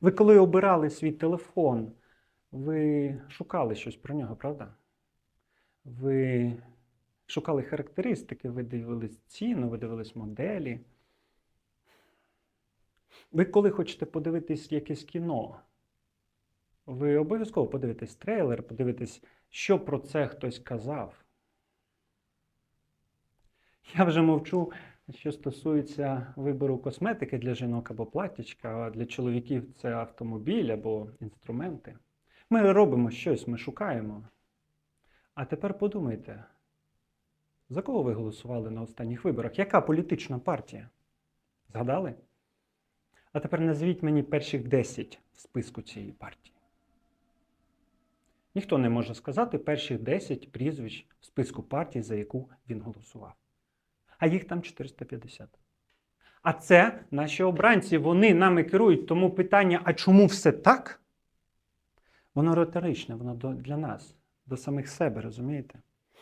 Ви коли обирали свій телефон, ви шукали щось про нього, правда? Ви шукали характеристики, ви дивились ціну, ви дивились моделі. Ви коли хочете подивитись якесь кіно, ви обов'язково подивитесь трейлер, подивитесь, що про це хтось казав. Я вже мовчу, що стосується вибору косметики для жінок або платтячка, а для чоловіків це автомобіль або інструменти. Ми робимо щось, ми шукаємо. А тепер подумайте, за кого ви голосували на останніх виборах? Яка політична партія? Згадали? А тепер назвіть мені перших 10 в списку цієї партії. Ніхто не може сказати перших 10 прізвищ в списку партій, за яку він голосував. А їх там 450. А це наші обранці, вони нами керують. Тому питання, а чому все так? Воно риторичне, воно для нас, до самих себе, розумієте?